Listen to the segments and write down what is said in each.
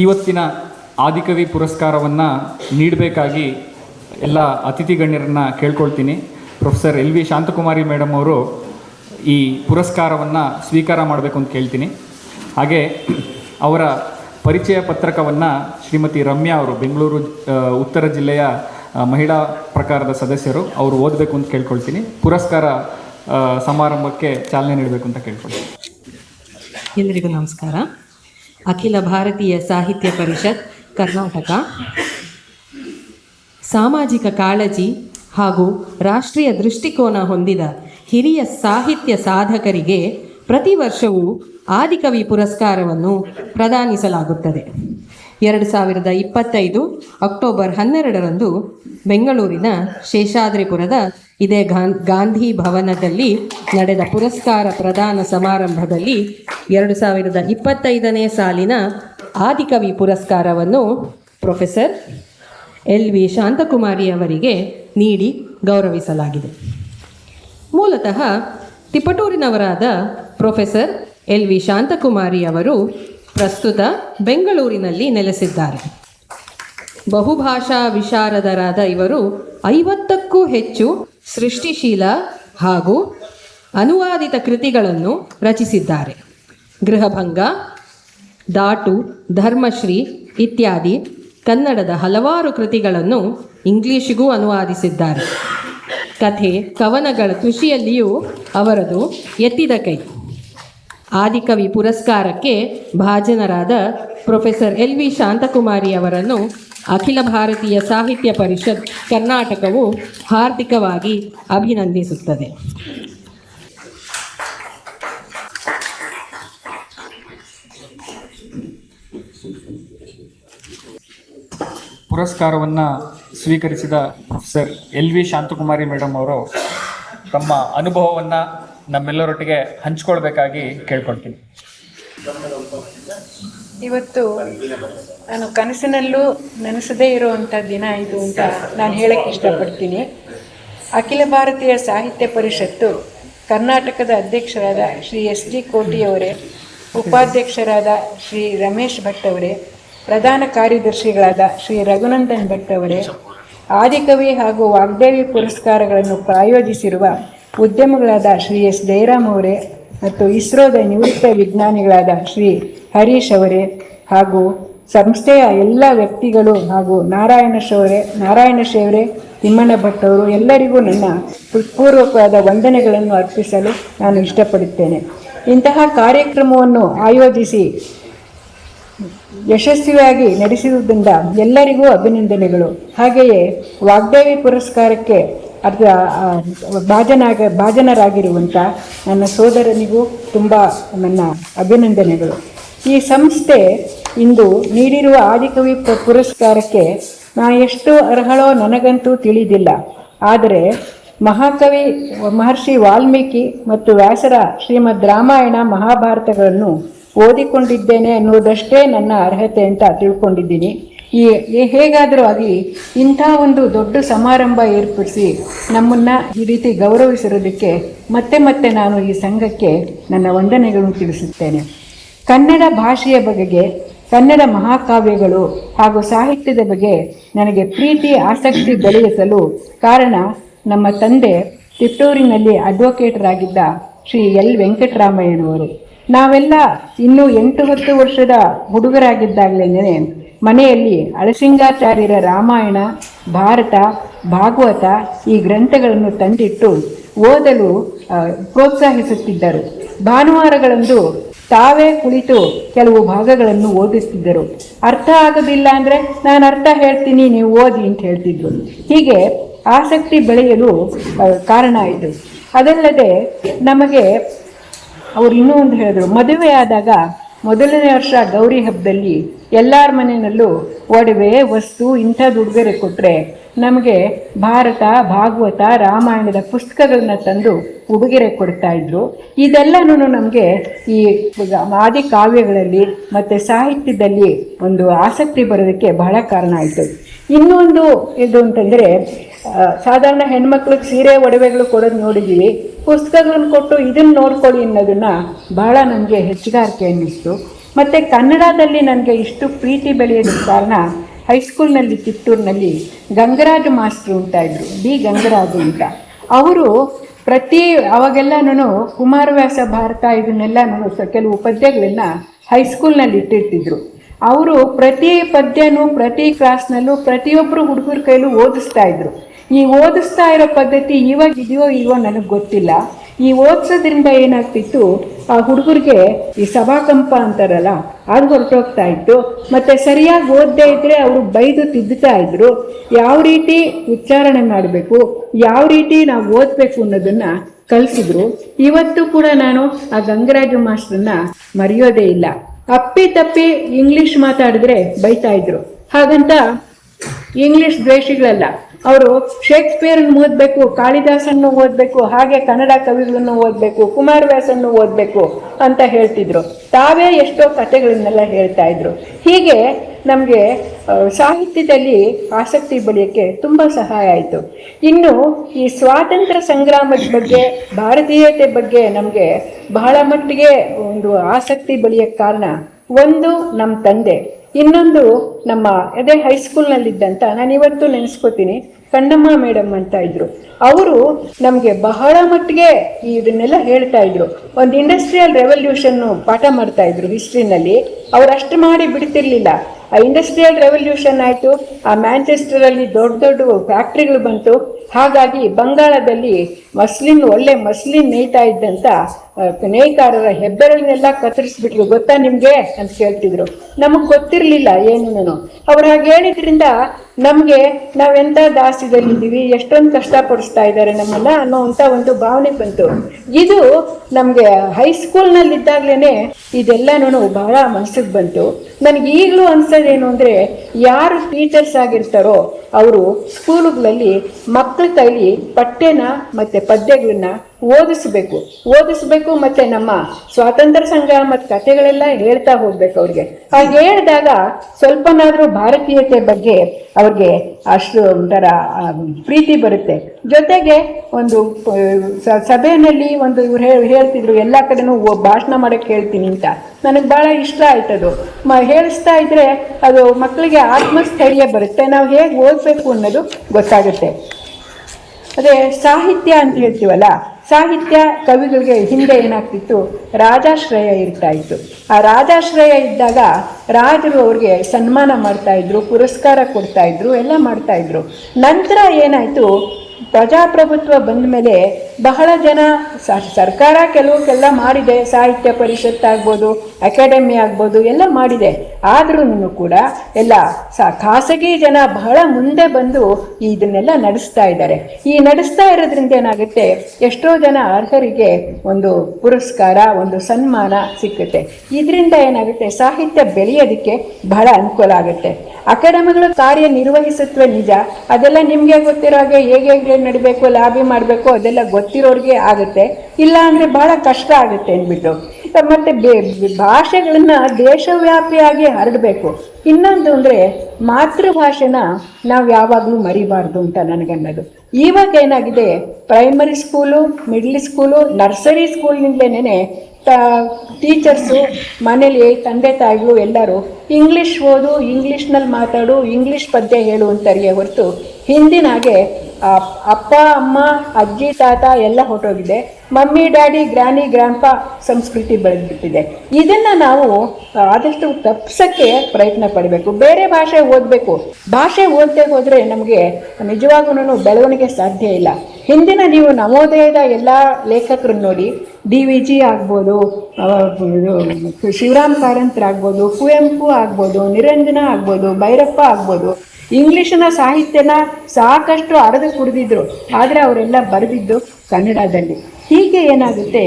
ಇವತ್ತಿನ ಆದಿಕವಿ ಪುರಸ್ಕಾರವನ್ನು ನೀಡಬೇಕಾಗಿ ಎಲ್ಲ ಅತಿಥಿ ಗಣ್ಯರನ್ನು ಕೇಳ್ಕೊಳ್ತೀನಿ. Professor L V Shanthakumari madam ಅವರು ಈ ಪುರಸ್ಕಾರವನ್ನು ಸ್ವೀಕಾರ ಮಾಡಬೇಕು ಅಂತ ಕೇಳ್ತೀನಿ. ಹಾಗೆ ಅವರ ಪರಿಚಯ ಪತ್ರಕವನ್ನು ಶ್ರೀಮತಿ ರಮ್ಯಾ ಅವರು, ಬೆಂಗಳೂರು ಉತ್ತರ ಜಿಲ್ಲೆಯ ಮಹಿಳಾ ಪ್ರಕಾರದ ಸದಸ್ಯರು ಅವರು ಓದಬೇಕು ಅಂತ ಕೇಳ್ಕೊಳ್ತೀನಿ. ಪುರಸ್ಕಾರ ಸಮಾರಂಭಕ್ಕೆ ಚಾಲನೆ ನೀಡಬೇಕು ಅಂತ ಕೇಳ್ಕೊಳ್ತೀನಿ. ಎಲ್ಲರಿಗೂ ನಮಸ್ಕಾರ. ಅಖಿಲ ಭಾರತೀಯ ಸಾಹಿತ್ಯ ಪರಿಷತ್, ಕರ್ನಾಟಕ. ಸಾಮಾಜಿಕ ಕಾಳಜಿ ಹಾಗೂ ರಾಷ್ಟ್ರೀಯ ದೃಷ್ಟಿಕೋನ ಹೊಂದಿದ ಹಿರಿಯ ಸಾಹಿತ್ಯ ಸಾಧಕರಿಗೆ ಪ್ರತಿ ವರ್ಷವೂ ಆದಿಕವಿ ಪುರಸ್ಕಾರವನ್ನು ಪ್ರದಾನಿಸಲಾಗುತ್ತದೆ. ಎರಡು ಸಾವಿರದ ಇಪ್ಪತ್ತೈದು ಅಕ್ಟೋಬರ್ ಹನ್ನೆರಡರಂದು ಬೆಂಗಳೂರಿನ ಶೇಷಾದ್ರಿಪುರದ ಇದೇ ಗಾಂಧಿ ಭವನದಲ್ಲಿ ನಡೆದ ಪುರಸ್ಕಾರ ಪ್ರದಾನ ಸಮಾರಂಭದಲ್ಲಿ ಎರಡು ಸಾವಿರದ ಇಪ್ಪತ್ತೈದನೇ ಸಾಲಿನ ಆದಿಕವಿ ಪುರಸ್ಕಾರವನ್ನು ಪ್ರೊಫೆಸರ್ ಎಲ್ ವಿ ಶಾಂತಕುಮಾರಿ ಅವರಿಗೆ ನೀಡಿ ಗೌರವಿಸಲಾಗಿದೆ. ಮೂಲತಃ ತಿಪಟೂರಿನವರಾದ ಪ್ರೊಫೆಸರ್ ಎಲ್ ವಿ ಶಾಂತಕುಮಾರಿ ಅವರು ಪ್ರಸ್ತುತ ಬೆಂಗಳೂರಿನಲ್ಲಿ ನೆಲೆಸಿದ್ದಾರೆ. ಬಹುಭಾಷಾ ವಿಶಾರದರಾದ ಇವರು ಐವತ್ತಕ್ಕೂ ಹೆಚ್ಚು ಸೃಷ್ಟಿಶೀಲ ಹಾಗೂ ಅನುವಾದಿತ ಕೃತಿಗಳನ್ನು ರಚಿಸಿದ್ದಾರೆ. ಗೃಹಭಂಗ, ದಾಟು, ಧರ್ಮಶ್ರೀ ಇತ್ಯಾದಿ ಕನ್ನಡದ ಹಲವಾರು ಕೃತಿಗಳನ್ನು ಇಂಗ್ಲಿಷಿಗೂ ಅನುವಾದಿಸಿದ್ದಾರೆ. ಕಥೆ, ಕವನಗಳ ಕೃಷಿಯಲ್ಲಿಯೂ ಅವರದು ಎತ್ತಿದ ಕೈ. ಆದಿಕವಿ ಪುರಸ್ಕಾರಕ್ಕೆ ಭಾಜನರಾದ ಪ್ರೊಫೆಸರ್ ಎಲ್ ವಿ ಶಾಂತಕುಮಾರಿ ಅವರನ್ನು ಅಖಿಲ ಭಾರತೀಯ ಸಾಹಿತ್ಯ ಪರಿಷತ್ ಕರ್ನಾಟಕವು ಹಾರ್ದಿಕವಾಗಿ ಅಭಿನಂದಿಸುತ್ತದೆ. ಪುರಸ್ಕಾರವನ್ನು ಸ್ವೀಕರಿಸಿದ sir L V Shanthakumari madam ಅವರು ತಮ್ಮ ಅನುಭವವನ್ನು ನಮ್ಮೆಲ್ಲರೊಟ್ಟಿಗೆ ಹಂಚ್ಕೊಳ್ಬೇಕಾಗಿ ಕೇಳ್ಕೊಳ್ತೀನಿ. ಇವತ್ತು ನಾನು ಕನಸಿನಲ್ಲೂ ನೆನೆಸದೇ ಇರುವಂಥ ದಿನ ಇದು ಅಂತ ನಾನು ಹೇಳಕ್ಕೆ ಇಷ್ಟಪಡ್ತೀನಿ. ಅಖಿಲ ಭಾರತೀಯ ಸಾಹಿತ್ಯ ಪರಿಷತ್ತು ಕರ್ನಾಟಕದ ಅಧ್ಯಕ್ಷರಾದ ಶ್ರೀ ಎಸ್ ಡಿ ಕೋಟಿಯವರೇ, ಉಪಾಧ್ಯಕ್ಷರಾದ ಶ್ರೀ ರಮೇಶ್ ಭಟ್ ಅವರೇ, ಪ್ರಧಾನ ಕಾರ್ಯದರ್ಶಿಗಳಾದ ಶ್ರೀ ರಘುನಂದನ್ ಭಟ್ ಅವರೇ, ಆದಿಕವಿ ಹಾಗೂ ವಾಗ್ದೇವಿ ಪುರಸ್ಕಾರಗಳನ್ನು ಪ್ರಾಯೋಜಿಸಿರುವ ಉದ್ಯಮಗಳಾದ ಶ್ರೀ ಎಸ್ ಜಯರಾಮ್ ಅವರೇ ಮತ್ತು ಇಸ್ರೋದ ನಿವೃತ್ತ ವಿಜ್ಞಾನಿಗಳಾದ ಶ್ರೀ ಹರೀಶ್ ಅವರೇ ಹಾಗೂ ಸಂಸ್ಥೆಯ ಎಲ್ಲ ವ್ಯಕ್ತಿಗಳು ಹಾಗೂ ನಾರಾಯಣ ಶೌರೆ ನಾರಾಯಣ ಶೇವ್ರೆ ತಿಮ್ಮಣ್ಣ ಭಟ್ ಅವರು ಎಲ್ಲರಿಗೂ ನನ್ನ ಹೃತ್ಪೂರ್ವಕವಾದ ವಂದನೆಗಳನ್ನು ಅರ್ಪಿಸಲು ನಾನು ಇಷ್ಟಪಡುತ್ತೇನೆ. ಇಂತಹ ಕಾರ್ಯಕ್ರಮವನ್ನು ಆಯೋಜಿಸಿ ಯಶಸ್ವಿಯಾಗಿ ನಡೆಸಿರುವುದರಿಂದ ಎಲ್ಲರಿಗೂ ಅಭಿನಂದನೆಗಳು. ಹಾಗೆಯೇ ವಾಗ್ದೇವಿ ಪುರಸ್ಕಾರಕ್ಕೆ ಅರ್ಧ ಭಾಜನಾಗ, ಭಾಜನರಾಗಿರುವಂಥ ನನ್ನ ಸೋದರನಿಗೂ ತುಂಬ ನನ್ನ ಅಭಿನಂದನೆಗಳು. ಈ ಸಂಸ್ಥೆ ಇಂದು ನೀಡಿರುವ ಆದಿಕವಿ ಪುರಸ್ಕಾರಕ್ಕೆ ನಾ ಎಷ್ಟು ಅರ್ಹಳೋ ನನಗಂತೂ ತಿಳಿದಿಲ್ಲ. ಆದರೆ ಮಹಾಕವಿ ಮಹರ್ಷಿ ವಾಲ್ಮೀಕಿ ಮತ್ತು ವ್ಯಾಸರ ಶ್ರೀಮದ್ ರಾಮಾಯಣ ಮಹಾಭಾರತಗಳನ್ನು ಓದಿಕೊಂಡಿದ್ದೇನೆ ಅನ್ನೋದಷ್ಟೇ ನನ್ನ ಅರ್ಹತೆ ಅಂತ ತಿಳ್ಕೊಂಡಿದ್ದೀನಿ. ಈ ಹೇಗಾದರೂ ಆಗಲಿ ಇಂಥ ಒಂದು ದೊಡ್ಡ ಸಮಾರಂಭ ಏರ್ಪಡಿಸಿ ನಮ್ಮನ್ನು ಈ ರೀತಿ ಗೌರವಿಸಿರೋದಕ್ಕೆ ಮತ್ತೆ ಮತ್ತೆ ನಾನು ಈ ಸಂಘಕ್ಕೆ ನನ್ನ ವಂದನೆಗಳನ್ನು ತಿಳಿಸುತ್ತೇನೆ. ಕನ್ನಡ ಭಾಷೆಯ ಬಗೆಗೆ ಕನ್ನಡ ಮಹಾಕಾವ್ಯಗಳು ಹಾಗೂ ಸಾಹಿತ್ಯದ ಬಗ್ಗೆ ನನಗೆ ಪ್ರೀತಿ ಆಸಕ್ತಿ ಬೆಳೆಯಿಸಲು ಕಾರಣ ನಮ್ಮ ತಂದೆ ತಿಟ್ಟೂರಿನಲ್ಲಿ ಅಡ್ವೊಕೇಟರಾಗಿದ್ದ ಶ್ರೀ ಎಲ್ ವೆಂಕಟರಾಮಯ್ಯನವರು. ನಾವೆಲ್ಲ ಇನ್ನೂ ಎಂಟು ಹತ್ತು ವರ್ಷದ ಹುಡುಗರಾಗಿದ್ದಾಗಲೇ ಮನೆಯಲ್ಲಿ ಅಳಸಿಂಗಾಚಾರ್ಯರ ರಾಮಾಯಣ, ಭಾರತ, ಭಾಗವತ ಈ ಗ್ರಂಥಗಳನ್ನು ತಂದಿಟ್ಟು ಓದಲು ಪ್ರೋತ್ಸಾಹಿಸುತ್ತಿದ್ದರು. ಭಾನುವಾರಗಳಂದು ತಾವೇ ಕುಳಿತು ಕೆಲವು ಭಾಗಗಳನ್ನು ಓದಿಸ್ತಿದ್ದರು. ಅರ್ಥ ಆಗೋದಿಲ್ಲ ಅಂದರೆ ನಾನು ಅರ್ಥ ಹೇಳ್ತೀನಿ, ನೀವು ಓದಿ ಅಂತ ಹೇಳ್ತಿದ್ರು. ಹೀಗೆ ಆಸಕ್ತಿ ಬೆಳೆಯಲು ಕಾರಣ ಆಯಿತು ಅದಲ್ಲದೆ ನಮಗೆ ಅವರು ಇನ್ನೂ ಒಂದು ಹೇಳಿದರು, ಮದುವೆ ಆದಾಗ ಮೊದಲನೇ ವರ್ಷ ಗೌರಿ ಹಬ್ಬದಲ್ಲಿ ಎಲ್ಲರ ಮನೆಯಲ್ಲೂ ಒಡವೆ, ವಸ್ತು ಇಂಥದ್ದು ಉಡುಗೊರೆ ಕೊಟ್ಟರೆ ನಮಗೆ ಭಾರತ, ಭಾಗವತ, ರಾಮಾಯಣದ ಪುಸ್ತಕಗಳನ್ನ ತಂದು ಉಡುಗೊರೆ ಕೊಡ್ತಾ ಇದ್ರು. ಇದೆಲ್ಲನೂ ನಮಗೆ ಈ ಆದಿ ಕಾವ್ಯಗಳಲ್ಲಿ ಮತ್ತು ಸಾಹಿತ್ಯದಲ್ಲಿ ಒಂದು ಆಸಕ್ತಿ ಬರೋದಕ್ಕೆ ಬಹಳ ಕಾರಣ ಆಯಿತು. ಇನ್ನೊಂದು ಇದು ಅಂತಂದರೆ ಸಾಧಾರಣ ಹೆಣ್ಮಕ್ಳಿಗೆ ಸೀರೆ, ಒಡವೆಗಳು ಕೊಡೋದು ನೋಡಿದ್ದೀವಿ ಪುಸ್ತಕಗಳನ್ನು ಕೊಟ್ಟು ಇದನ್ನು ನೋಡ್ಕೊಳ್ಳಿ ಅನ್ನೋದನ್ನು ಬಹಳ ನನಗೆ ಹೆಚ್ಚುಗಾರಿಕೆ ಅನ್ನಿಸ್ತು. ಮತ್ತು ಕನ್ನಡದಲ್ಲಿ ನನಗೆ ಇಷ್ಟು ಪ್ರೀತಿ ಬೆಳೆಯೋದಕ್ಕೆ ಕಾರಣ ಹೈಸ್ಕೂಲ್ನಲ್ಲಿ ಕಿತ್ತೂರಿನಲ್ಲಿ ಗಂಗರಾಜು ಮಾಸ್ಟ್ರು ಅಂತ ಇದ್ದರು ಡಿ ಗಂಗರಾಜು ಅಂತ. ಅವರು ಪ್ರತಿ ಅವಾಗೆಲ್ಲನೂ ಕುಮಾರವ್ಯಾಸ ಭಾರತ ಇದನ್ನೆಲ್ಲನೂ ಸ ಕೆಲವು ಪದ್ಯಗಳನ್ನ ಹೈಸ್ಕೂಲ್ನಲ್ಲಿ ಇಟ್ಟಿರ್ತಿದ್ರು. ಅವರು ಪ್ರತಿ ಪದ್ಯನೂ, ಪ್ರತಿ ಕ್ಲಾಸ್ನಲ್ಲೂ ಪ್ರತಿಯೊಬ್ಬರು ಹುಡುಗರ ಕೈಲೂ ಓದಿಸ್ತಾ ಇದ್ರು. ಈ ಓದಿಸ್ತಾ ಇರೋ ಪದ್ಧತಿ ಇವಾಗಿದೆಯೋ ಇಲ್ವೋ ನನಗೆ ಗೊತ್ತಿಲ್ಲ. ಈ ಓದಿಸೋದ್ರಿಂದ ಏನಾಗ್ತಿತ್ತು? ಆ ಹುಡುಗರಿಗೆ ಈ ಸಭಾಕಂಪ ಅಂತಾರಲ್ಲ, ಅದು ಹೊರಟೋಗ್ತಾ ಇತ್ತು. ಮತ್ತೆ ಸರಿಯಾಗಿ ಓದದೇ ಇದ್ರೆ ಅವರು ಬೈದು ತಿದ್ದುತ್ತಾ ಇದ್ದರು ಯಾವ ರೀತಿ ಉಚ್ಚಾರಣೆ ಮಾಡಬೇಕು, ಯಾವ ರೀತಿ ನಾವು ಓದಬೇಕು ಅನ್ನೋದನ್ನ ಕಲಿಸಿದ್ರು. ಇವತ್ತು ಕೂಡ ನಾನು ಆ ಗಂಗರಾಜು ಮಾಸ್ಟರ್ನ ಮರೆಯೋದೇ ಇಲ್ಲ. ಅಪ್ಪಿ ತಪ್ಪಿ ಇಂಗ್ಲಿಷ್ ಮಾತಾಡಿದ್ರೆ ಬೈತಾ ಇದ್ರು. ಹಾಗಂತ ಇಂಗ್ಲಿಷ್ ದ್ವೇಷಿಗಳಲ್ಲ. ಅವರು ಶೇಕ್ಸ್ಪಿಯರ್ನ ಓದಬೇಕು, ಕಾಳಿದಾಸನ್ನು ಓದಬೇಕು, ಹಾಗೆ ಕನ್ನಡ ಕವಿಗಳನ್ನು ಓದಬೇಕು, ಕುಮಾರವ್ಯಾಸನ್ನು ಓದಬೇಕು ಅಂತ ಹೇಳ್ತಿದ್ರು. ತಾವೇ ಎಷ್ಟೋ ಕಥೆಗಳನ್ನೆಲ್ಲ ಹೇಳ್ತಾ ಇದ್ರು. ಹೀಗೆ ನಮಗೆ ಸಾಹಿತ್ಯದಲ್ಲಿ ಆಸಕ್ತಿ ಬೆಳೆಯೋಕ್ಕೆ ತುಂಬ ಸಹಾಯ ಆಯಿತು. ಇನ್ನು ಈ ಸ್ವಾತಂತ್ರ್ಯ ಸಂಗ್ರಾಮದ ಬಗ್ಗೆ, ಭಾರತೀಯತೆ ಬಗ್ಗೆ ನಮಗೆ ಬಹಳ ಮಟ್ಟಿಗೆ ಒಂದು ಆಸಕ್ತಿ ಬೆಳೆಯೋಕ್ಕೆ ಕಾರಣ ಒಂದು ನಮ್ಮ ತಂದೆ. ಇನ್ನೊಂದು ನಮ್ಮ ಅದೇ ಹೈಸ್ಕೂಲ್ನಲ್ಲಿದ್ದಂಥ ನಾನು ಇವತ್ತು ನೆನೆಸ್ಕೋತೀನಿ. ಕಣ್ಣಮ್ಮ ಮೇಡಮ್ ಅಂತ ಇದ್ರು. ಅವರು ನಮಗೆ ಬಹಳ ಮಟ್ಟಿಗೆ ಇದನ್ನೆಲ್ಲ ಹೇಳ್ತಾ ಇದ್ರು. ಒಂದು ಇಂಡಸ್ಟ್ರಿಯಲ್ ರೆವಲ್ಯೂಷನ್ ಪಾಠ ಮಾಡ್ತಾ ಇದ್ರು ಹಿಸ್ಟ್ರಿನಲ್ಲಿ ಅವ್ರು ಅಷ್ಟು ಮಾಡಿ ಬಿಡ್ತಿರ್ಲಿಲ್ಲ. ಆ ಇಂಡಸ್ಟ್ರಿಯಲ್ ರೆವಲ್ಯೂಷನ್ ಆಯಿತು, ಆ ಮ್ಯಾಂಚೆಸ್ಟರಲ್ಲಿ ದೊಡ್ಡ ದೊಡ್ಡ ಫ್ಯಾಕ್ಟ್ರಿಗಳು ಬಂತು. ಹಾಗಾಗಿ ಬಂಗಾಳದಲ್ಲಿ ಮಸ್ಲಿನ್, ಒಳ್ಳೆ ಮಸ್ಲಿನ್ ನೇಯ್ತಾ ಇದ್ದಂತ ನೇಯ್ಕಾರರ ಹೆಬ್ಬೆರಳನ್ನೆಲ್ಲ ಕತ್ತರಿಸ್ಬಿಟ್ರು. ಗೊತ್ತಾ ನಿಮಗೆ? ಅಂತ ಕೇಳ್ತಿದ್ರು. ನಮಗ್ ಗೊತ್ತಿರಲಿಲ್ಲ ಏನು ಅವ್ರು ಹಾಗೆ ಹೇಳಿದ್ರಿಂದ ನಮಗೆ ನಾವೆಂಥ ದಾಸ್ಯದಲ್ಲಿದ್ದೀವಿ, ಎಷ್ಟೊಂದು ಕಷ್ಟಪಡಿಸ್ತಾ ಇದ್ದಾರೆ ನಮ್ಮನ್ನ ಅನ್ನೋವಂಥ ಒಂದು ಭಾವನೆ ಬಂತು. ಇದು ನಮಗೆ ಹೈಸ್ಕೂಲ್ನಲ್ಲಿದ್ದಾಗಲೇ ಇದೆಲ್ಲನೂ ಬಹಳ ಮನಸ್ಸಿಗೆ ಬಂತು. ನನಗೆ ಈಗಲೂ ಅನ್ಸೋದೇನು ಅಂದರೆ, ಯಾರು ಟೀಚರ್ಸ್ ಆಗಿರ್ತಾರೋ ಅವರು ಸ್ಕೂಲುಗಳಲ್ಲಿ ಮಕ್ಕಳ ಕೈಲಿ ಪಠ್ಯನ ಮತ್ತು ಪದ್ಯಗಳನ್ನ ಓದಿಸ್ಬೇಕು ಓದಿಸ್ಬೇಕು ಮತ್ತೆ ನಮ್ಮ ಸ್ವಾತಂತ್ರ್ಯ ಸಂಗ್ರಾಮದ ಕಥೆಗಳೆಲ್ಲ ಹೇಳ್ತಾ ಹೋಗ್ಬೇಕು ಅವ್ರಿಗೆ. ಹಾಗೆ ಹೇಳಿದಾಗ ಸ್ವಲ್ಪನಾದ್ರೂ ಭಾರತೀಯತೆ ಬಗ್ಗೆ ಅವ್ರಿಗೆ ಅಷ್ಟು ಒಂಥರ ಪ್ರೀತಿ ಬರುತ್ತೆ. ಜೊತೆಗೆ ಒಂದು ಸಭೆಯಲ್ಲಿ ಒಂದು ಇವ್ರು ಹೇಳಿ ಹೇಳ್ತಿದ್ರು, ಎಲ್ಲ ಕಡೆನೂ ಭಾಷಣ ಮಾಡಕ್ಕೆ ಹೇಳ್ತೀನಿ ಅಂತ. ನನಗೆ ಭಾಳ ಇಷ್ಟ ಆಯ್ತದು ಮ, ಹೇಳಿಸ್ತಾ ಇದ್ರೆ ಅದು ಮಕ್ಕಳಿಗೆ ಆತ್ಮಸ್ಥೈರ್ಯ ಬರುತ್ತೆ. ನಾವು ಹೇಗೆ ಓದಬೇಕು ಅನ್ನೋದು ಗೊತ್ತಾಗುತ್ತೆ. ಅದೇ ಸಾಹಿತ್ಯ ಅಂತ ಹೇಳ್ತೀವಲ್ಲ ಸಾಹಿತ್ಯ ಕವಿಗಳಿಗೆ ಹಿಂದೆ ಏನಾಗ್ತಿತ್ತು? ರಾಜಾಶ್ರಯ ಇರ್ತಾ ಇತ್ತು ಆ ರಾಜಾಶ್ರಯ ಇದ್ದಾಗ ರಾಜರು ಅವ್ರಿಗೆ ಸನ್ಮಾನ ಮಾಡ್ತಾ ಇದ್ರು ಪುರಸ್ಕಾರ ಕೊಡ್ತಾ ಇದ್ರು ಎಲ್ಲ ಮಾಡ್ತಾ ಇದ್ರು ನಂತರ ಏನಾಯ್ತು? ಪ್ರಜಾಪ್ರಭುತ್ವ ಬಂದ ಮೇಲೆ ಬಹಳ ಜನ ಸರ್ಕಾರ ಸರ್ಕಾರ ಕೆಲವಕ್ಕೆಲ್ಲ ಮಾಡಿದೆ, ಸಾಹಿತ್ಯ ಪರಿಷತ್ ಆಗ್ಬೋದು, ಅಕಾಡೆಮಿ ಆಗ್ಬೋದು, ಎಲ್ಲ ಮಾಡಿದೆ. ಆದ್ರೂ ಕೂಡ ಎಲ್ಲ ಖಾಸಗಿ ಜನ ಬಹಳ ಮುಂದೆ ಬಂದು ಇದನ್ನೆಲ್ಲ ನಡೆಸ್ತಾ ಇದ್ದಾರೆ. ಈ ನಡೆಸ್ತಾ ಇರೋದ್ರಿಂದ ಏನಾಗುತ್ತೆ? ಎಷ್ಟೋ ಜನ ಅರ್ಹರಿಗೆ ಒಂದು ಪುರಸ್ಕಾರ, ಒಂದು ಸನ್ಮಾನ ಸಿಕ್ಕುತ್ತೆ. ಇದರಿಂದ ಏನಾಗುತ್ತೆ? ಸಾಹಿತ್ಯ ಬೆಳೆಯೋದಕ್ಕೆ ಬಹಳ ಅನುಕೂಲ ಆಗುತ್ತೆ. ಅಕಾಡೆಮಿಗಳು ಕಾರ್ಯ ನಿರ್ವಹಿಸತ್ವ ನಿಜ. ಅದೆಲ್ಲ ನಿಮಗೆ ಗೊತ್ತಿರೋ ಹಾಗೆ ಹೇಗೆ ಹೇಗೆ ನಡಿಬೇಕು, ಲಾಬಿ ಮಾಡಬೇಕು, ಅದೆಲ್ಲ ಗೊತ್ತಿರೋರಿಗೆ ಆಗುತ್ತೆ. ಇಲ್ಲ ಅಂದರೆ ಬಹಳ ಕಷ್ಟ ಆಗುತ್ತೆ ಅಂದ್ಬಿಟ್ಟು. ಮತ್ತೆ ಬೇ- ಭಾಷೆಗಳನ್ನ ದೇಶವ್ಯಾಪಿಯಾಗಿ ಹರಡಬೇಕು. ಇನ್ನೊಂದು ಅಂದರೆ ಮಾತೃಭಾಷೆನ ನಾವು ಯಾವಾಗಲೂ ಮರಿಬಾರ್ದು ಅಂತ ನನಗನ್ನೋದು ಇವಾಗ ಏನಾಗಿದೆ? Primary school middle school nursery ಸ್ಕೂಲ್ನಿಂದಲೇ ತ ಟೀಚರ್ಸು ಮನೇಲಿ ತಂದೆ ತಾಯಿಗಳು ಎಲ್ಲರೂ ಇಂಗ್ಲೀಷ್ ಓದು ಇಂಗ್ಲೀಷ್ನಲ್ಲಿ ಮಾತಾಡು ಇಂಗ್ಲೀಷ್ ಪದ್ಯ ಹೇಳು ಅಂತಾರಿಗೆ ಹೊರತು ಹಿಂದಿನಾಗೆ ಆ ಅಪ್ಪ ಅಮ್ಮ ಅಜ್ಜಿ ತಾತ ಎಲ್ಲ ಹೊರಟೋಗಿದೆ. ಮಮ್ಮಿ, ಡ್ಯಾಡಿ ಗ್ರಾನಿ ಗ್ರ್ಯಾಂಪ ಸಂಸ್ಕೃತಿ ಬೆಳೆದ್ಬಿಟ್ಟಿದೆ. ಇದನ್ನು ನಾವು ಆದಷ್ಟು ತಪ್ಪಿಸೋಕ್ಕೆ ಪ್ರಯತ್ನ ಪಡಬೇಕು. ಬೇರೆ ಭಾಷೆ ಓದಬೇಕು. ಭಾಷೆ ಓದದೆ ಹೋದರೆ ನಮಗೆ ನಿಜವಾಗೂ ಬೆಳವಣಿಗೆ ಸಾಧ್ಯ ಇಲ್ಲ. ಹಿಂದಿನ ನೀವು ನವೋದಯದ ಎಲ್ಲ ಲೇಖಕರನ್ನ ನೋಡಿ, ಡಿ ವಿ ಜಿ ಆಗ್ಬೋದು ಶಿವರಾಮ್ ಶಿವರಾಮ್ ಕಾರಂತರಾಗ್ಬೋದು ಕುವೆಂಪು ಆಗ್ಬೋದು, ನಿರಂಜನ ಆಗ್ಬೋದು, ಭೈರಪ್ಪ ಆಗ್ಬೋದು. ಇಂಗ್ಲೀಷಿನ ಸಾಹಿತ್ಯನ ಸಾಕಷ್ಟು ಅರೆದು ಕುಡಿದಿದ್ರು. ಆದರೆ ಅವರೆಲ್ಲ ಬರೆದಿದ್ದು ಕನ್ನಡದಲ್ಲಿ. ಹೀಗೆ ಏನಾಗುತ್ತೆ?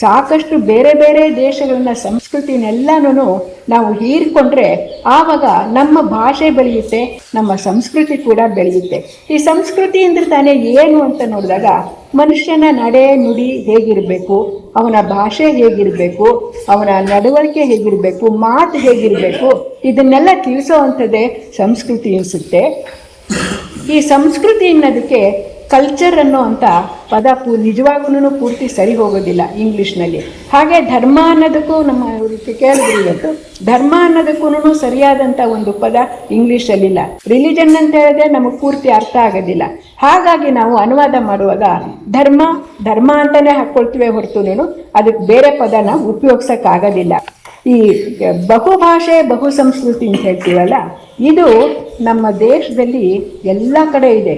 ಸಾಕಷ್ಟು ಬೇರೆ ಬೇರೆ ದೇಶಗಳನ್ನ ಸಂಸ್ಕೃತಿನೆಲ್ಲನೂ ನಾವು ಹೀರಿಕೊಂಡ್ರೆ ಆವಾಗ ನಮ್ಮ ಭಾಷೆ ಬೆಳೆಯುತ್ತೆ, ನಮ್ಮ ಸಂಸ್ಕೃತಿ ಕೂಡ ಬೆಳೆಯುತ್ತೆ. ಈ ಸಂಸ್ಕೃತಿ ಅಂದ್ರೆ ತಾನೇ ಏನು ಅಂತ ನೋಡಿದಾಗ ಮನುಷ್ಯನ ನಡೆ ನುಡಿ ಹೇಗಿರಬೇಕು, ಅವನ ಭಾಷೆ ಹೇಗಿರಬೇಕು, ಅವನ ನಡವಳಿಕೆ ಹೇಗಿರಬೇಕು, ಮಾತು ಹೇಗಿರಬೇಕು, ಇದನ್ನೆಲ್ಲ ತಿಳಿಸೋ ಅಂಥದ್ದೇ ಸಂಸ್ಕೃತಿ ಅನಿಸುತ್ತೆ. ಈ ಸಂಸ್ಕೃತಿ ಅನ್ನೋದಕ್ಕೆ ಕಲ್ಚರ್ ಅನ್ನೋ ಅಂತ ಪದ ಪೂ ನಿಜವಾಗೂ ಪೂರ್ತಿ ಸರಿ ಹೋಗೋದಿಲ್ಲ ಇಂಗ್ಲೀಷ್ನಲ್ಲಿ. ಹಾಗೆ ಧರ್ಮ ಅನ್ನೋದಕ್ಕೂ ನಮ್ಮ ಕೇಳಿದ್ರಿ ಇವತ್ತು. ಧರ್ಮ ಅನ್ನೋದಕ್ಕೂ ಸರಿಯಾದಂಥ ಒಂದು ಪದ ಇಂಗ್ಲೀಷಲ್ಲಿಲ್ಲ ರಿಲಿಜನ್ ಅಂತ ಹೇಳಿದ್ರೆ ನಮಗೆ ಪೂರ್ತಿ ಅರ್ಥ ಆಗೋದಿಲ್ಲ. ಹಾಗಾಗಿ ನಾವು ಅನುವಾದ ಮಾಡುವಾಗ ಧರ್ಮ ಧರ್ಮ ಅಂತಲೇ ಹಾಕ್ಕೊಳ್ತೀವಿ ಹೊರತು ಅದಕ್ಕೆ ಬೇರೆ ಪದನ ಉಪಯೋಗಿಸೋಕ್ಕಾಗೋದಿಲ್ಲ. ಈ ಬಹುಭಾಷೆ ಬಹು ಸಂಸ್ಕೃತಿ ಅಂತ ಹೇಳ್ತೀವಲ್ಲ, ಇದು ನಮ್ಮ ದೇಶದಲ್ಲಿ ಎಲ್ಲ ಕಡೆ ಇದೆ.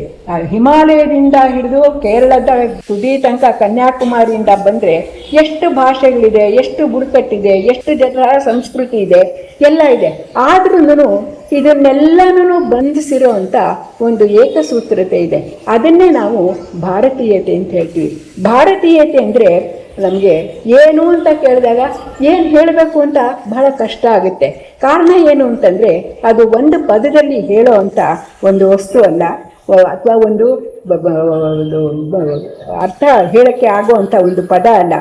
ಹಿಮಾಲಯದಿಂದ ಹಿಡಿದು ಕೇರಳದ ತುದಿ ತನಕ ಕನ್ಯಾಕುಮಾರಿಯಿಂದ ಬಂದರೆ ಎಷ್ಟು ಭಾಷೆಗಳಿದೆ, ಎಷ್ಟು ಬುಡಕಟ್ಟಿದೆ, ಎಷ್ಟು ಜನರ ಸಂಸ್ಕೃತಿ ಇದೆ, ಎಲ್ಲ ಇದೆ. ಆದ್ರೂ ಇದನ್ನೆಲ್ಲನೂ ಬಂಧಿಸಿರೋ ಅಂತ ಒಂದು ಏಕಸೂತ್ರತೆ ಇದೆ. ಅದನ್ನೇ ನಾವು ಭಾರತೀಯತೆ ಅಂತ ಹೇಳ್ತೀವಿ. ಭಾರತೀಯತೆ ಅಂದರೆ ನಮಗೆ ಏನು ಅಂತ ಕೇಳಿದಾಗ ಏನು ಹೇಳಬೇಕು ಅಂತ ಬಹಳ ಕಷ್ಟ ಆಗುತ್ತೆ. ಕಾರಣ ಏನು ಅಂತಂದರೆ ಅದು ಒಂದು ಪದದಲ್ಲಿ ಹೇಳೋ ಅಂತ ಒಂದು ವಸ್ತು ಅಲ್ಲ. ಅಥವಾ ಒಂದು ಅರ್ಥ ಹೇಳಕ್ಕೆ ಆಗುವಂತ ಒಂದು ಪದ ಅಲ್ಲ.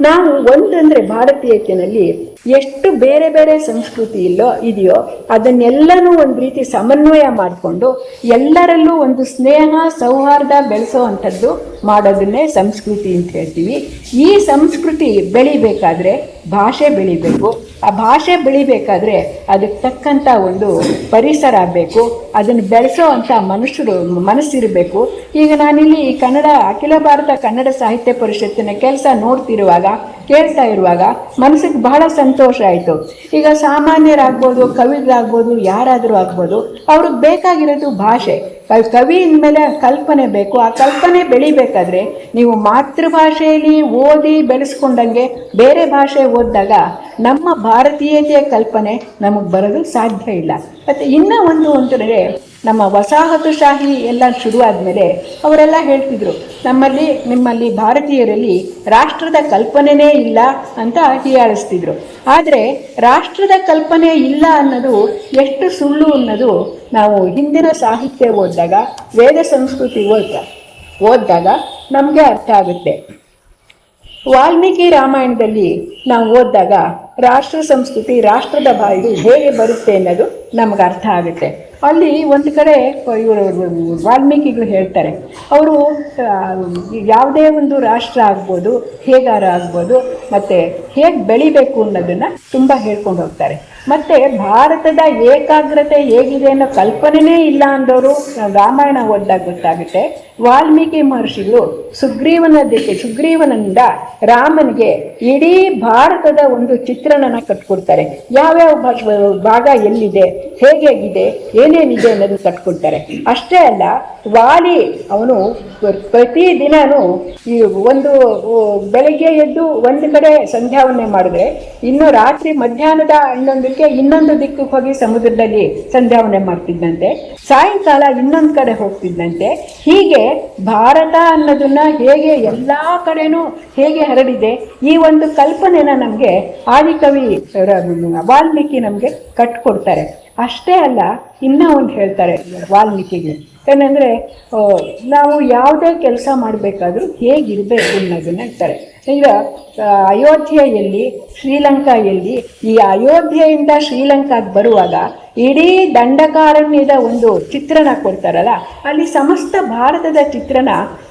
ನಾವು ಒಂದಂದ್ರೆ ಭಾರತೀಯತೆಯಲ್ಲಿ ಎಷ್ಟು ಬೇರೆ ಬೇರೆ ಸಂಸ್ಕೃತಿ ಇಲ್ಲೋ, ಇದೆಯೋ, ಅದನ್ನೆಲ್ಲನೂ ಒಂದು ರೀತಿ ಸಮನ್ವಯ ಮಾಡಿಕೊಂಡು ಎಲ್ಲರಲ್ಲೂ ಒಂದು ಸ್ನೇಹ, ಸೌಹಾರ್ದ ಬೆಳೆಸೋ ಅಂಥದ್ದು ಮಾಡೋದನ್ನೇ ಸಂಸ್ಕೃತಿ ಅಂತ ಹೇಳ್ತೀವಿ. ಈ ಸಂಸ್ಕೃತಿ ಬೆಳಿಬೇಕಾದ್ರೆ ಭಾಷೆ ಬೆಳಿಬೇಕು. ಆ ಭಾಷೆ ಬೆಳಿಬೇಕಾದ್ರೆ ಅದಕ್ಕೆ ತಕ್ಕಂಥ ಒಂದು ಪರಿಸರ ಬೇಕು. ಅದನ್ನು ಬೆಳೆಸೋ ಅಂಥ ಮನುಷ್ಯರು ಮನಸ್ಸಿರಬೇಕು. ಈಗ ನಾನಿಲ್ಲಿ ಈ ಕನ್ನಡ, ಅಖಿಲ ಭಾರತ ಕನ್ನಡ ಸಾಹಿತ್ಯ ಪರಿಷತ್ತಿನ ಕೆಲಸ ನೋಡ್ತಿರುವಾಗ, ಕೇಳ್ತಾ ಇರುವಾಗ ಮನಸ್ಸಿಗೆ ಬಹಳ ಸಂತೋಷ ಆಯಿತು. ಈಗ ಸಾಮಾನ್ಯರಾಗ್ಬೋದು, ಕವಿಗಳಾಗ್ಬೋದು, ಯಾರಾದರೂ ಆಗ್ಬೋದು, ಅವ್ರಿಗೆ ಬೇಕಾಗಿರೋದು ಭಾಷೆ. ಕವಿ ಮೇಲೆ ಕಲ್ಪನೆ ಬೇಕು. ಆ ಕಲ್ಪನೆ ಬೆಳಿಬೇಕಾದ್ರೆ ನೀವು ಮಾತೃಭಾಷೆಯಲ್ಲಿ ಓದಿ ಬೆಳೆಸ್ಕೊಂಡಂಗೆ ಬೇರೆ ಭಾಷೆ ಓದಿದಾಗ ನಮ್ಮ ಭಾರತೀಯತೆಯ ಕಲ್ಪನೆ ನಮಗೆ ಬರೋದು ಸಾಧ್ಯ ಇಲ್ಲ. ಮತ್ತು ಇನ್ನೂ ಒಂದು ಅಂತಂದರೆ ನಮ್ಮ ವಸಾಹತುಶಾಹಿ ಎಲ್ಲ ಶುರುವಾದಮೇಲೆ ಅವರೆಲ್ಲ ಹೇಳ್ತಿದ್ರು, ನಮ್ಮಲ್ಲಿ, ನಿಮ್ಮಲ್ಲಿ ಭಾರತೀಯರಲ್ಲಿ ರಾಷ್ಟ್ರದ ಕಲ್ಪನೆನೇ ಇಲ್ಲ ಅಂತ ಹೀಯಾಳಿಸ್ತಿದ್ರು. ಆದರೆ ರಾಷ್ಟ್ರದ ಕಲ್ಪನೆ ಇಲ್ಲ ಅನ್ನೋದು ಎಷ್ಟು ಸುಳ್ಳು ಅನ್ನೋದು ನಾವು ಹಿಂದಿನ ಸಾಹಿತ್ಯ ಓದಿದಾಗ, ವೇದ ಸಂಸ್ಕೃತಿ ಓದ್ತಾ ಓದಿದಾಗ ನಮಗೆ ಅರ್ಥ ಆಗುತ್ತೆ. ವಾಲ್ಮೀಕಿ ರಾಮಾಯಣದಲ್ಲಿ ನಾವು ಓದಿದಾಗ, ರಾಷ್ಟ್ರ ಸಂಸ್ಕೃತಿ, ರಾಷ್ಟ್ರದ ಬಾಯಿಗೆ ಹೇಗೆ ಬರುತ್ತೆ ಅನ್ನೋದು ನಮ್ಗೆ ಅರ್ಥ ಆಗುತ್ತೆ. ಅಲ್ಲಿ ಒಂದು ಕಡೆ ಇವರು ವಾಲ್ಮೀಕಿಗಳು ಹೇಳ್ತಾರೆ, ಅವರು ಯಾವುದೇ ಒಂದು ರಾಷ್ಟ್ರ ಆಗ್ಬೋದು, ಹೇಗಾರ ಆಗ್ಬೋದು, ಮತ್ತು ಹೇಗೆ ಬೆಳಿಬೇಕು ಅನ್ನೋದನ್ನು ತುಂಬ ಹೇಳ್ಕೊಂಡು ಹೋಗ್ತಾರೆ. ಮತ್ತು ಭಾರತದ ಏಕಾಗ್ರತೆ ಹೇಗಿದೆ ಅನ್ನೋ ಕಲ್ಪನೆನೇ ಇಲ್ಲ ಅಂದವರು ರಾಮಾಯಣ ಓದಿದಾಗ ಗೊತ್ತಾಗುತ್ತೆ. ವಾಲ್ಮೀಕಿ ಮಹರ್ಷಿಗಳು ಸುಗ್ರೀವನ ದಿಕ್ಕೆ ಸುಗ್ರೀವನಿಂದ ರಾಮನಿಗೆ ಇಡೀ ಭಾರತದ ಒಂದು ಚಿತ್ರಣನ ಕಟ್ಕೊಡ್ತಾರೆ. ಯಾವ್ಯಾವ ಭಾಗ ಎಲ್ಲಿದೆ ಹೇಗೇಗಿದೆ ಏನೇನಿದೆ ಅನ್ನೋದು ಕಟ್ಕೊಡ್ತಾರೆ. ಅಷ್ಟೇ ಅಲ್ಲ, ವಾಲಿ ಅವನು ಪ್ರತಿ ದಿನನೂ ಈ ಒಂದು ಬೆಳಗ್ಗೆ ಎದ್ದು ಒಂದು ಕಡೆ ಸಂಧ್ಯಾವನ್ನೇ ಮಾಡಿದ್ರೆ, ಇನ್ನು ರಾತ್ರಿ ಮಧ್ಯಾಹ್ನದ ಇನ್ನೊಂದಕ್ಕೆ ಇನ್ನೊಂದು ದಿಕ್ಕಿಗೆ ಹೋಗಿ ಸಮುದ್ರದಲ್ಲಿ ಸಂಧ್ಯಾವನೆ ಮಾಡ್ತಿದ್ದಂತೆ ಸಾಯಂಕಾಲ ಇನ್ನೊಂದು ಕಡೆ ಹೋಗ್ತಿದ್ದಂತೆ ಹೀಗೆ ಭಾರತ ಅನ್ನೋದನ್ನ ಹೇಗೆ ಎಲ್ಲ ಕಡೆನೂ ಹೇಗೆ ಹರಡಿದೆ, ಈ ಒಂದು ಕಲ್ಪನೆನ ನಮಗೆ ಆದಿಕವಿ ವಾಲ್ಮೀಕಿ ನಮಗೆ ಕಟ್ಕೊಡ್ತಾರೆ. ಅಷ್ಟೇ ಅಲ್ಲ, ಇನ್ನೂ ಒಂದು ಹೇಳ್ತಾರೆ ವಾಲ್ಮೀಕಿಗೆ. ಏನಂದರೆ ನಾವು ಯಾವುದೇ ಕೆಲಸ ಮಾಡಬೇಕಾದ್ರೂ ಹೇಗಿರಬೇಕು ಅನ್ನೋದನ್ನ ಹೇಳ್ತಾರೆ. ಈಗ ಅಯೋಧ್ಯೆಯಲ್ಲಿ, ಶ್ರೀಲಂಕಾಯಲ್ಲಿ, ಈ ಅಯೋಧ್ಯೆಯಿಂದ ಶ್ರೀಲಂಕಾಗೆ ಬರುವಾಗ ಇಡೀ ದಂಡಕಾರಣ್ಯದ ಒಂದು ಚಿತ್ರಣ ಕೊಡ್ತಾರಲ್ಲ, ಅಲ್ಲಿ ಸಮಸ್ತ ಭಾರತದ ಚಿತ್ರಣ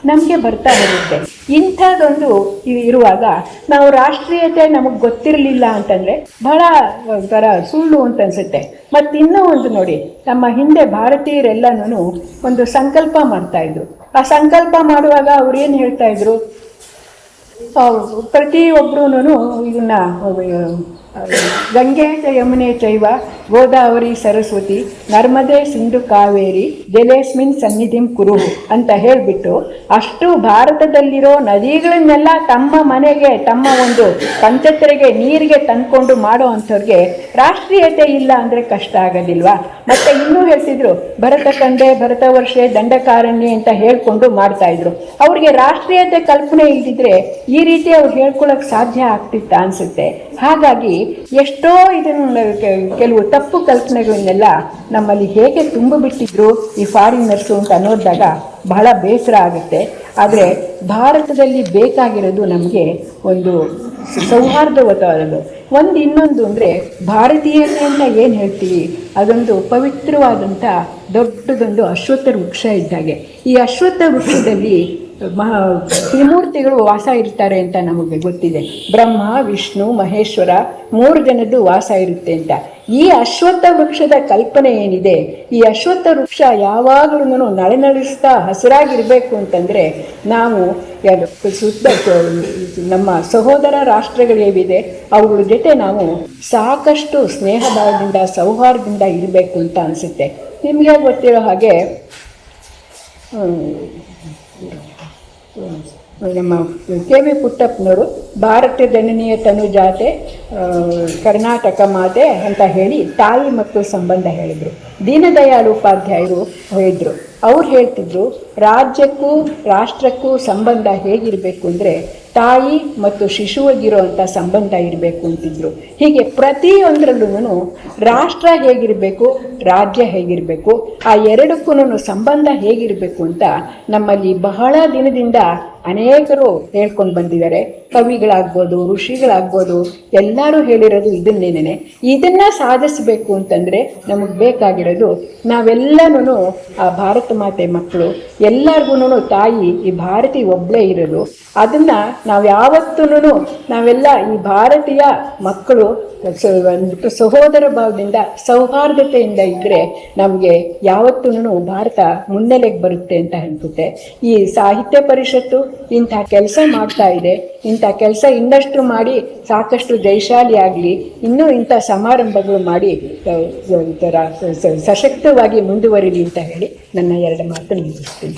ನಮಗೆ ಬರ್ತಾ ಬರುತ್ತೆ. ಇಂಥದ್ದೊಂದು ಇರುವಾಗ ನಾವು ರಾಷ್ಟ್ರೀಯತೆ ನಮಗೆ ಗೊತ್ತಿರಲಿಲ್ಲ ಅಂತಂದರೆ ಬಹಳ ಒಂಥರ ಸುಳ್ಳು ಅಂತ ಅನ್ಸುತ್ತೆ. ಮತ್ತು ಇನ್ನೂ ಒಂದು ನೋಡಿ, ನಮ್ಮ ಹಿಂದೆ ಭಾರತೀಯರೆಲ್ಲನೂ ಒಂದು ಸಂಕಲ್ಪ ಮಾಡ್ತಾ ಇದ್ರು. ಆ ಸಂಕಲ್ಪ ಮಾಡುವಾಗ ಅವ್ರು ಏನು ಹೇಳ್ತಾ ಇದ್ರು? ಪ್ರತಿಯೊಬ್ಬರೂ ಇದನ್ನ ಆ, ಗಂಗೆ ಚ ಯಮುನೆ ಚೈವ, ಗೋದಾವರಿ ಸರಸ್ವತಿ, ನರ್ಮದೆ ಸಿಂಧು ಕಾವೇರಿ, ಜಲೇಸ್ಮಿನ್ ಸನ್ನಿಧಿಂ ಕುರು ಅಂತ ಹೇಳಿಬಿಟ್ಟು ಅಷ್ಟು ಭಾರತದಲ್ಲಿರೋ ನದಿಗಳನ್ನೆಲ್ಲ ತಮ್ಮ ಮನೆಗೆ, ತಮ್ಮ ಒಂದು ಪಂಚತ್ರೆಗೆ, ನೀರಿಗೆ ತಂದ್ಕೊಂಡು ಮಾಡೋ ಅಂಥವ್ರಿಗೆ ರಾಷ್ಟ್ರೀಯತೆ ಇಲ್ಲ ಅಂದರೆ ಕಷ್ಟ ಆಗೋದಿಲ್ವಾ? ಮತ್ತೆ ಇನ್ನೂ ಹೇಳ್ತಿದ್ರು, ಭರತ ಕಂಡೆ ಭರತ ವರ್ಷೆ ದಂಡಕಾರಣ್ಯ ಅಂತ ಹೇಳ್ಕೊಂಡು ಮಾಡ್ತಾ ಇದ್ರು. ಅವ್ರಿಗೆ ರಾಷ್ಟ್ರೀಯತೆ ಕಲ್ಪನೆ ಇಲ್ದಿದ್ರೆ ಈ ರೀತಿ ಅವ್ರು ಹೇಳ್ಕೊಳಕ್ ಸಾಧ್ಯ ಆಗ್ತಿತ್ತ ಅನ್ಸುತ್ತೆ? ಹಾಗಾಗಿ ಎಷ್ಟೋ ಇದನ್ನ ಕೆಲವು ತಪ್ಪು ಕಲ್ಪನೆಗಳನ್ನೆಲ್ಲ ನಮ್ಮಲ್ಲಿ ಹೇಗೆ ತುಂಬಿಬಿಟ್ಟಿದ್ರು ಈ ಫಾರಿನರ್ಸು ಅಂತ ನೋಡಿದಾಗ ಬಹಳ ಬೇಸರ ಆಗುತ್ತೆ. ಆದರೆ ಭಾರತದಲ್ಲಿ ಬೇಕಾಗಿರೋದು ನಮಗೆ ಒಂದು ಸೌಹಾರ್ದವತವಾದದ್ದು ಒಂದು ಇನ್ನೊಂದು ಅಂದರೆ ಭಾರತೀಯರನ್ನ ಏನು ಹೇಳ್ತೀವಿ? ಅದೊಂದು ಪವಿತ್ರವಾದಂಥ ದೊಡ್ಡದೊಂದು ಅಶ್ವತ್ಥ ವೃಕ್ಷ ಇದ್ದಾಗೆ ಈ ಅಶ್ವತ್ಥ ವೃಕ್ಷದಲ್ಲಿ ಮಹಾ ತ್ರಿಮೂರ್ತಿಗಳು ವಾಸ ಇರ್ತಾರೆ ಅಂತ ನಮಗೆ ಗೊತ್ತಿದೆ. ಬ್ರಹ್ಮ, ವಿಷ್ಣು, ಮಹೇಶ್ವರ ಮೂರು ಜನದ್ದು ವಾಸ ಇರುತ್ತೆ ಅಂತ. ಈ ಅಶ್ವತ್ಥ ವೃಕ್ಷದ ಕಲ್ಪನೆ ಏನಿದೆ? ಈ ಅಶ್ವತ್ಥ ವೃಕ್ಷ ಯಾವಾಗಲೂ ನಳನಳಿಸ್ತಾ ಹಸಿರಾಗಿರಬೇಕು ಅಂತಂದರೆ ನಾವು ಸುತ್ತ ನಮ್ಮ ಸಹೋದರ ರಾಷ್ಟ್ರಗಳೇವಿದೆ ಅವುಗಳ ಜೊತೆ ನಾವು ಸಾಕಷ್ಟು ಸ್ನೇಹ ಭಾವದಿಂದ ಸೌಹಾರ್ದದಿಂದ ಇರಬೇಕು ಅಂತ ಅನಿಸುತ್ತೆ. ನಿಮಗೆ ಗೊತ್ತಿರೋ ಹಾಗೆ ನಮ್ಮ ಕೆ ವಿ ಪುಟ್ಟಪ್ಪನವರು ಭಾರತ ಜನನೀಯ ತನು ಜಾತೆ ಆ, ಕರ್ನಾಟಕ ಮಾತೆ ಅಂತ ಹೇಳಿ ತಾಯಿ ಮತ್ತು ಸಂಬಂಧ ಹೇಳಿದರು. ದೀನದಯಾಳ್ ಉಪಾಧ್ಯಾಯರು ಹೇಳಿದರು. ಅವ್ರು ಹೇಳ್ತಿದ್ರು ರಾಜ್ಯಕ್ಕೂ ರಾಷ್ಟ್ರಕ್ಕೂ ಸಂಬಂಧ ಹೇಗಿರಬೇಕು ಅಂದರೆ ತಾಯಿ ಮತ್ತು ಶಿಶುವಿಗಿರುವಂಥ ಸಂಬಂಧ ಇರಬೇಕು ಅಂತಿದ್ರು. ಹೀಗೆ ಪ್ರತಿಯೊಂದರಲ್ಲೂ ರಾಷ್ಟ್ರ ಹೇಗಿರಬೇಕು, ರಾಜ್ಯ ಹೇಗಿರಬೇಕು, ಆ ಎರಡಕ್ಕೂ ಸಂಬಂಧ ಹೇಗಿರಬೇಕು ಅಂತ ನಮ್ಮಲ್ಲಿ ಬಹಳ ದಿನದಿಂದ ಅನೇಕರು ಹೇಳ್ಕೊಂಡು ಬಂದಿದ್ದಾರೆ. ಕವಿಗಳಾಗ್ಬೋದು, ಋಷಿಗಳಾಗ್ಬೋದು, ಎಲ್ಲರೂ ಹೇಳಿರೋದು ಇದನ್ನೇನೆ ಇದನ್ನ ಸಾಧಿಸಬೇಕು ಅಂತಂದ್ರೆ ನಮಗೆ ಬೇಕಾಗಿರೋದು ನಾವೆಲ್ಲರೂ ಆ ಭಾರತ ಮಾತೆ ಮಕ್ಕಳು ಎಲ್ಲರಿಗೂ ತಾಯಿ, ಈ ಭಾರತಿ ಒಬ್ಬಳೇ ಇರೋದು. ಅದನ್ನ ನಾವು ಯಾವತ್ತೂ ನಾವೆಲ್ಲ ಈ ಭಾರತೀಯ ಮಕ್ಕಳು ಒಂದು ಸಹೋದರ ಭಾವದಿಂದ, ಸೌಹಾರ್ದತೆಯಿಂದ ಇದ್ದರೆ ನಮಗೆ ಯಾವತ್ತೂ ಭಾರತ ಮುನ್ನೆಲೆಗೆ ಬರುತ್ತೆ ಅಂತ ಅನ್ಸುತ್ತೆ. ಈ ಸಾಹಿತ್ಯ ಪರಿಷತ್ತು ಇಂಥ ಕೆಲಸ ಮಾಡ್ತಾ ಇದೆ. ಇಂಥ ಕೆಲಸ ಇನ್ನಷ್ಟು ಮಾಡಿ, ಸಾಕಷ್ಟು ಜೈಶಾಲಿ ಆಗಲಿ, ಇನ್ನೂ ಇಂಥ ಸಮಾರಂಭಗಳು ಮಾಡಿ ಸಶಕ್ತವಾಗಿ ಮುಂದುವರಿಲಿ ಅಂತ ಹೇಳಿ ನನ್ನ ಎರಡು ಮಾತು ನಿಲ್ಲಿಸ್ತೀನಿ.